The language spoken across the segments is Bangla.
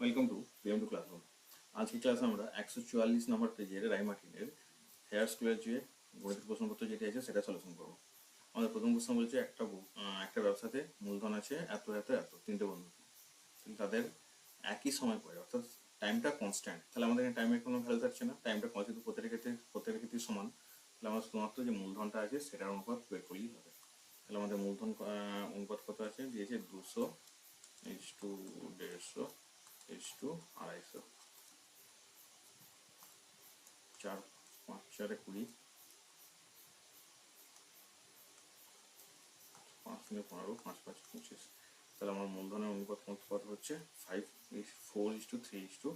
Welcome to PM two classroom আজকে ক্লাসে আমরা একশো চুয়াল্লিশ নম্বর পেজের রাইমার্টিনের হেয়ার স্কুলের যে গণিত প্রশ্নপত্র যেটি আছে সেটা সলিউশন করব। আমাদের প্রথম প্রশ্ন বলছে, একটা একটা ব্যবসাতে মূলধন আছে এত এত এত, তিনটে বন্ধু। তাদের একই সময় পড়ে, অর্থাৎ টাইমটা কনস্ট্যান্ট তাহলে আমাদের এখানে টাইমের কোনো ভ্যালু থাকছে না। টাইমটা যেহেতু প্রত্যেকের ক্ষেত্রে প্রত্যেকের ক্ষেত্রে সমান। তাহলে আমরা শুধুমাত্র যে মূলধনটা আছে সেটার অনুপাত বের করলেই হবে। তাহলে আমাদের মূলধন অনুপাত কত আছে? দিয়েছে দুশো, এইচ টু দেড়শো। এইচ টু আড়াইশো চার পাঁচ চারে কুড়ি পাঁচ তিনে পনেরো পাঁচ পাঁচ পঁচিশ তাহলে আমার মূলধনের অনুপাত কত হচ্ছে five is four is two three is two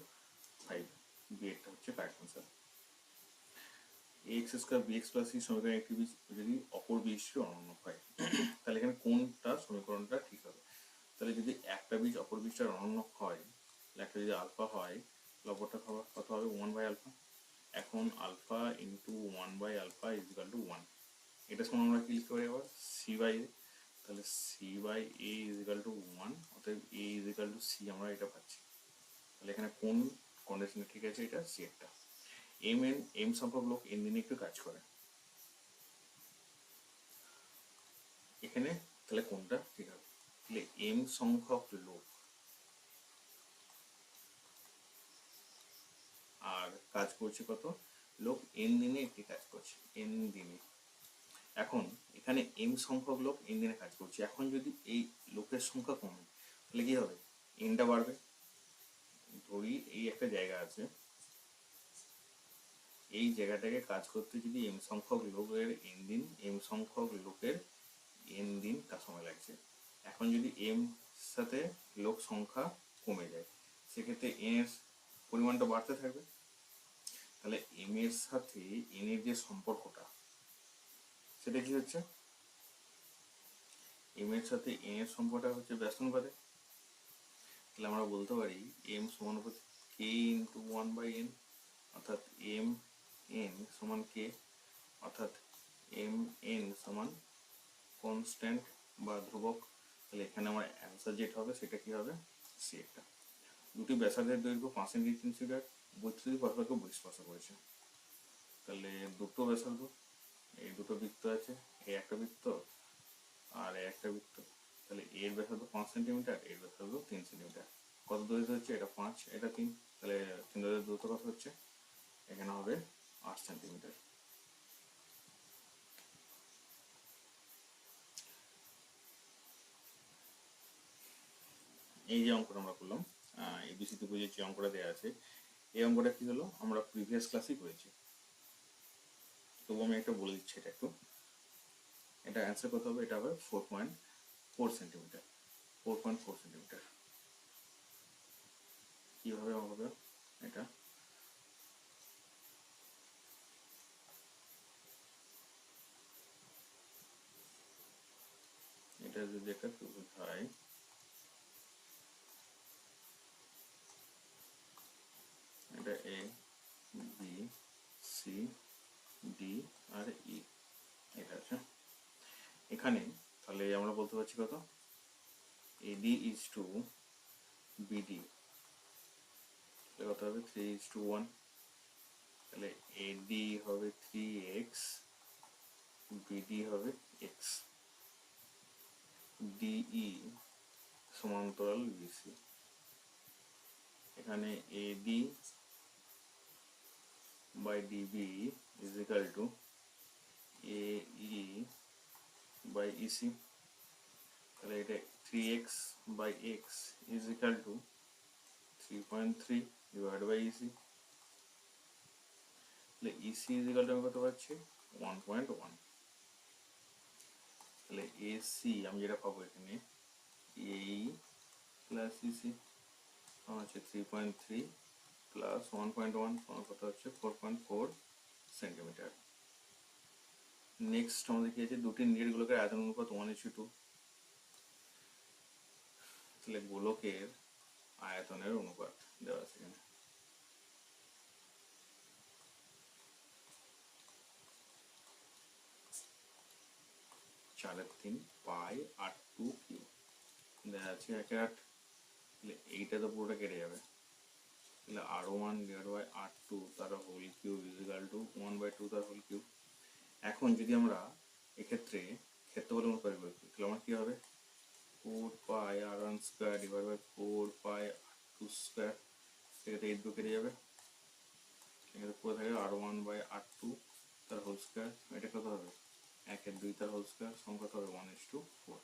five B একটা হচ্ছে correct answer X square B X plus C সমীকরণ একটি বীজ যদি অপর বীজটি অনন্য হয় তাহলে এখানে কোনটা সমীকরণটা ঠিক হবে তাহলে যদি একটা বীজ অপর বীজটার অনন্য হয় একটা যদি আলফা হয় লবটা কত হবে? ওয়ান বাই আলফা এখন alpha into one by alpha is equal to one এটা সমান আমরা কি লিখতে পারি আবার? সি বাই এ তাহলে C by A is equal to one অতএব A is equal to C আমরা এটা পাচ্ছি। তাহলে এখানে কোন কন্ডিশনে ঠিক আছে এটা? সি একটা। এম এন এম সংখ্যক লোক এন দিনে একটু কাজ করে। এখানে তাহলে কোনটা? ঠিক হবে তাহলে এম সংখ্যক লোক আর কাজ করছে কত? লোক এন দিনে একটি কাজ করছে এন দিনে। এখন এখানে এম সংখ্যক লোক এন দিনে কাজ করছে। এখন যদি এই লোকের সংখ্যা কমে, তাহলে কি হবে? এনটা বাড়বে। ধরি এই একটা জায়গা আছে। এই জায়গাটাকে কাজ করতে যদি এম সংখ্যক লোকের এন দিন এম সংখ্যক লোকের এন দিন তার সময় লাগছে। এখন যদি এম সাথে লোক সংখ্যা কমে যায়, সেক্ষেত্রে এন এর পরিমাণটা বাড়তে থাকবে। তাহলে এম এর সাথে এন এর যে সম্পর্কটা, সেটা কি হচ্ছে? এম এর সাথে এন এর সম্পর্কটা হচ্ছে ব্যস্তানুপাতে তাহলে আমরা বলতে পারি M সমানুপাতি K into one by N অর্থাৎ এম এন সমান কে অর্থাৎ এম এন সমান কনস্ট্যান্ট বা ধ্রুবক। তাহলে এখানে আমার অ্যান্সার যেটা হবে সেটা কি হবে? সি একটা। দুটি ব্যাসার্ধের দৈর্ঘ্য পাঁচ সেন্টি সেন্টিমিটার। বৈদ্যুতিক পরস্পরকে বহিঃস্পর্শ করেছে তাহলে দুটো ব্যাসার্ধ এই দুটো বৃত্ত আছে, এই একটা বৃত্ত আর এই একটা বৃত্ত। তাহলে এর ব্যাসার্ধ পাঁচ সেন্টিমিটার, এর ব্যাসার্ধ তিন সেন্টিমিটার। কত দৈর্ঘ্য হচ্ছে? এটা পাঁচ, এটা তিন। তাহলে তিন দৈর্ঘ্য দূরত্ব কত হচ্ছে? এখানে হবে আট সেন্টিমিটার। এই যে অঙ্কটা আমরা করলাম এবিসিতে বুঝে যে অঙ্কটা দেওয়া আছে এই অঙ্কটা কি হলো? আমরা প্রিভিয়াস ক্লাসেই করেছি। তবু আমি একটা বলে দিচ্ছি এটা একটু। এটা অ্যান্সার কত হবে, এটা হবে four point four centimetre four point four centimetre কীভাবে হবে এটা? এটা যদি একটা ত্রিভুজ হয় এটা এ বি সি ডি আর ই এটা আছে এখানে তাহলে আমরা বলতে পারছি কত? এডি ইজ টু বিডি তাহলে কত হবে? থ্রি ইজ টু ওয়ান তাহলে এডি হবে থ্রি এক্স বিডি হবে এক্স ডিই সমান্তরাল বিসি এখানে AD by dB is equal to AE by EC তাহলে এটা 3x by x is equal to 3.3 divided by EC তাহলে EC is equal to আমি কত পাচ্ছি 1.1 তাহলে AC আমি যেটা পাবো এখানে AE প্লাস EC আমার হচ্ছে 3.3 প্লাস ওয়ান পয়েন্ট ওয়ান কত হচ্ছে? Four point four centimetre next আমাদের কি আছে? দুটি নিটের গোলকের আয়তন অনুপাত ওয়ান ইস্যু টু তাহলে গোলকের আয়তনের অনুপাত দেওয়া আছে এখানে। চারের তিন পাই আট টু কিউ দেওয়া আছে একের আট এইটা তো পুরোটা কেটে যাবে। তাহলে r one divide by r two তার whole cube is equal to one by two তার হোল কিউব এখন যদি আমরা এক্ষেত্রে ক্ষেত্রফল অনুপাত করি তাহলে আমার কি হবে? Four pi r one square divide by four pi r two square সেক্ষেত্রে এইট কেটে যাবে। এখানে পুরো থাকে r one by r two তার হোল স্কোয়ার এটা কত হবে? একের দুই তার হোল স্কোয়ার সংখ্যা হবে ওয়ান ইস টু ফোর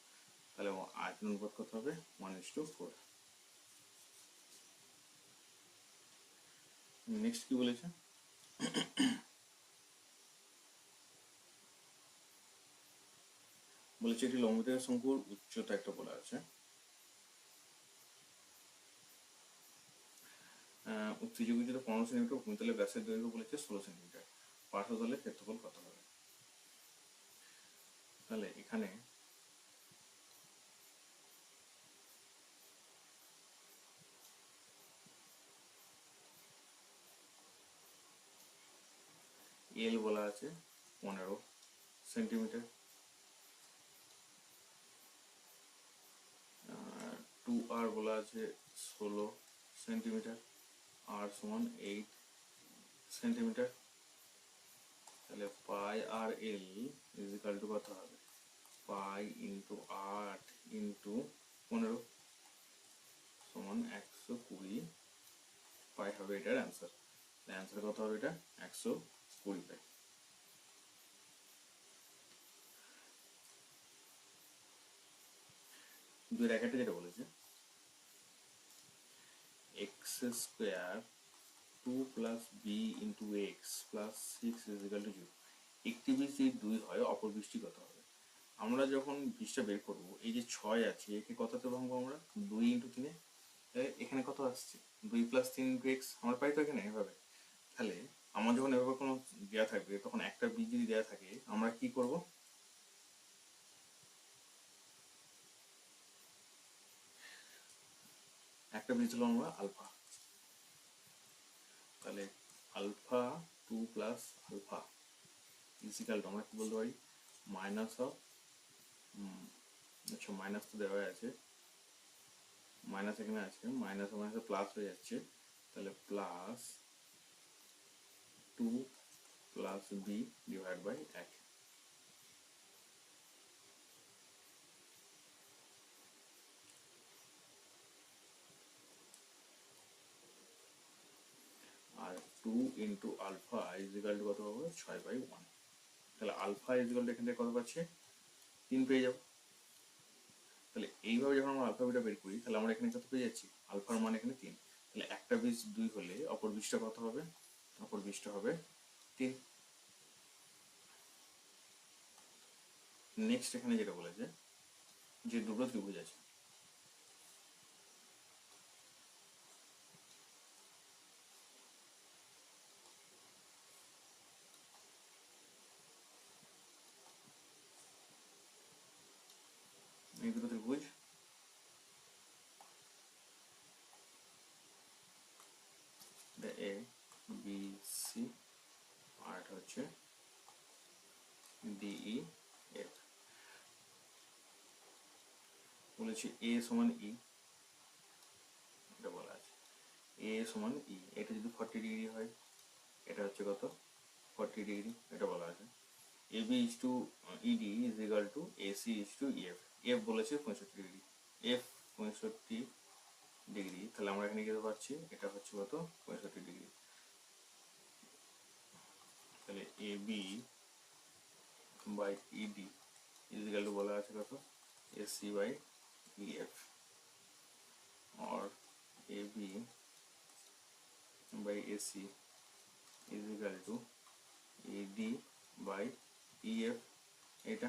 তাহলে আয়তন অনুপাত কত হবে? One is two four next কি বলেছে? বলেছে একটি লম্বিতের শঙ্কুর উচ্চতা একটা বলা আছে। যদি পনেরো সেন্টিমিটার ভূমিতলে ব্যাসের দৈর্ঘ্য বলেছে ষোলো সেন্টিমিটার। পার্শ্বতলে ক্ষেত্রফল কত হবে? তাহলে এখানে এল বলা আছে, পনেরো সেন্টিমিটার। টু আর বলা আছে ষোলো সেন্টিমিটার। আর সমান এইট সেন্টিমিটার। তাহলে পাই আর এল ইজিক্যাল টু কত হবে? পাই ইন্টু আট ইন্টু পনেরো। সমান একশো কুড়ি। পাই হবে এটার অ্যান্সার অ্যান্সার কত হবে এটা? একশো পাই দুই র্যাকেটে যেটা বলেছে X square two plus B into X plus six is equal to zero একটি বীজ দুই হয়, অপর বৃষ্টি কত হবে? আমরা যখন বীজটা বের করব, এই যে ছয় আছে, একে কততে ভাঙবো আমরা? দুই ইন্টু তিনে। এখানে কত আসছে? দুই প্লাস তিন ইন্টু এক্স আমরা পাই তো এখানে এভাবে। তাহলে আমার যখন এভাবে কোনো দেওয়া থাকবে, তখন একটা বীজ যদি দেওয়া থাকে, আমরা কি করব? একটা বীজ হলো আমরা আলফা। তাহলে alpha two plus alpha is equal আমরা কি বলতে পারি? মাইনাস অফ আচ্ছা মাইনাস তো দেওয়া আছে। মাইনাস এখানে আছে, মাইনাস মাইনাস প্লাস হয়ে যাচ্ছে। তাহলে plus two plus B divide by এক. আর two into alpha is equal to কত হবে ছয় বাই ওয়ান তাহলে আলফা ইজিক্যাল টু এখান কত পাচ্ছি? তিন পেয়ে যাব। তাহলে এইভাবে যখন আমরা আলফা বিটা বের করি, তাহলে আমরা এখানে কত পেয়ে যাচ্ছি? আলফার মান এখানে তিন। তাহলে একটা বীজ দুই হলে অপর বীজটা কত হবে? অপর বীজটা হবে তিন। নেক্সট এখানে যেটা বলেছে, যে দুটো ত্রিভুজ আছে এই দুটো ত্রিভুজ এ বি সি আর এটা হচ্ছে ডিই এফ বলেছি এ সমান ই এটা বলা আছে। এ সমান ই এটা যদি ফর্টি ডিগ্রি হয়, এটা হচ্ছে কত? ফর্টি ডিগ্রি এটা বলা আছে। A B is to ED is equal to A C is to F F বলেছে পঁয়ষট্টি ডিগ্রি এফ পঁয়ষট্টি ডিগ্রি তাহলে আমরা এখানে যেতে পারছি, এটা হচ্ছে কত? পঁয়ষট্টি ডিগ্রি তাহলে A B by ED is equal to বলা আছে কত? A C by EF or A B by AC is equal to ED by EF এটা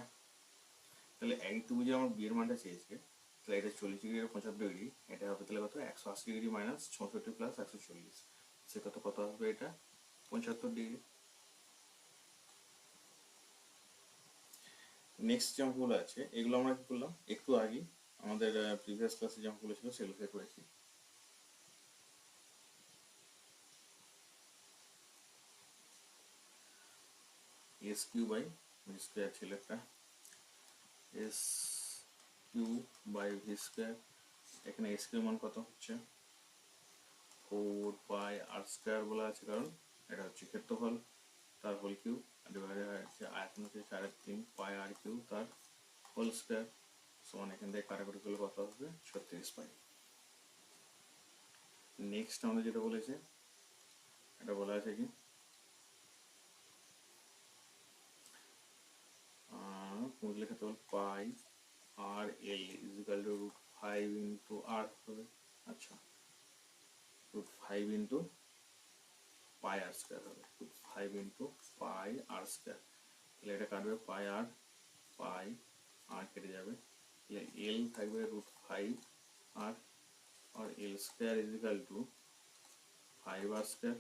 তাহলে এই তুমি যে আমার বিয়ের মানটা চেয়েছে তাহলে এটা চল্লিশ ডিগ্রি পঁচাত্তর ডিগ্রি, এটা হবে তাহলে কত? একশো আশি ডিগ্রি মাইনাস ছষট্টি প্লাস একশো চল্লিশ। সে কত কত হবে এটা? পঁচাত্তর ডিগ্রি। নেক্সট অঙ্কগুলো আছে, এগুলো আমরা কি করলাম? একটু আগে আমাদের প্রিভিয়াস ক্লাসে অঙ্কগুলো ছিল সেগুলোকে করেছি। S Q by V square ছিল একটা। S Q by V square এখানে এস কিউ মান কত হচ্ছে? ফোর বাই আর স্কোয়ার বলা আছে, কারণ এটা হচ্ছে ক্ষেত্রফল, তার হোল কিউ তার হোল সমান এখান থেকে কাটাকুটি করলে কত হবে ছত্রিশ পাই নেক্সট আমরা যেটা বলেছে, এটা বলা আছে কি? পুঁজলে ক্ষেত্রফল পাই, আর L is equal to root five into r হবে। আচ্ছা। Root five into pi r square হবে। Five into pi r square তাহলে এটা কাটবে পাই আর পাই আর কেটে যাবে। এল থাকবে root five R R L square equal to five R square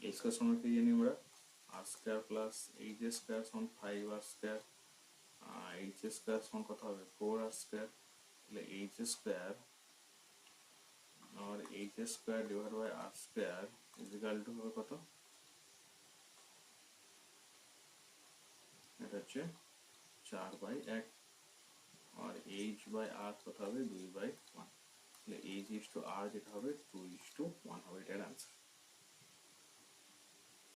L square সমান কি জানি আমরা? R square plus H square সমান five R square H square সমান কত হবে? ফোর আর স্কোয়ার তাহলে H square R H square divide by R square equal to হবে কত এটা হচ্ছে চার বাই এক আর এইচ বাই আর কত হবে দুই by one H is to R যেটা হবে টু ইস টু ওয়ান হবে এটার আনসার